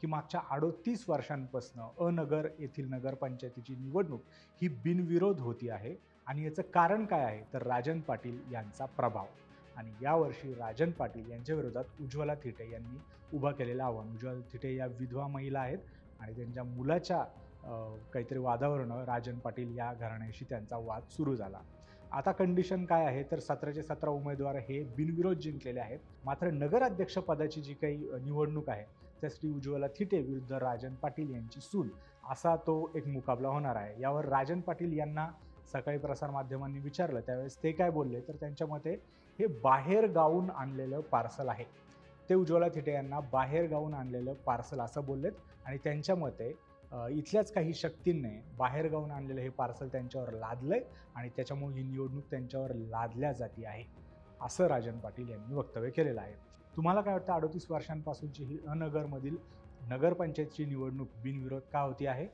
की मागच्या अडोतीस वर्षांपासून अनगर येथील नगरपंचायतीची निवडणूक ही बिनविरोध होती आहे. आणि याचं कारण काय आहे? तर राजन पाटील यांचा प्रभाव. आणि यावर्षी राजन पाटील यांच्या विरोधात उज्ज्वला थिटे यांनी उभं केलेलं आव्हान. उज्ज्वला थिटे या विधवा महिला आहेत आणि त्यांच्या मुलाच्या काहीतरी वादावरनं राजन पाटील या घराण्याशी त्यांचा वाद सुरू झाला. आता कंडिशन काय आहे? तर सतराचे सतरा उमेदवार हे बिनविरोध जिंकलेले आहेत. मात्र नगराध्यक्षपदाची जी काही निवडणूक आहे त्यासाठी उज्ज्वला थिटे विरुद्ध राजन पाटील यांची सून असा तो एक मुकाबला होणार आहे. यावर राजन पाटील यांना सकाळी प्रसारमाध्यमांनी विचारलं. त्यावेळेस ते काय बोलले? तर त्यांच्या मते हे बाहेर गावून आणलेलं पार्सल आहे. ते उज्ज्वला थिटे यांना बाहेर गावून आणलेलं पार्सल असं बोललेत आणि त्यांच्या मते इथल्याच काही शक्तींनी बाहेर गावून आणलेलं हे पार्सल त्यांच्यावर लादलंय आणि त्याच्यामुळे ही निवडणूक त्यांच्यावर लादल्या जाती आहे. असं राजन पाटील यांनी वक्तव्य केलेलं आहे. तुम्हाला काय वाटतं अडोतीस वर्षांपासूनची ही अनगरमधील नगरपंचायतची निवडणूक बिनविरोध का होती आहे?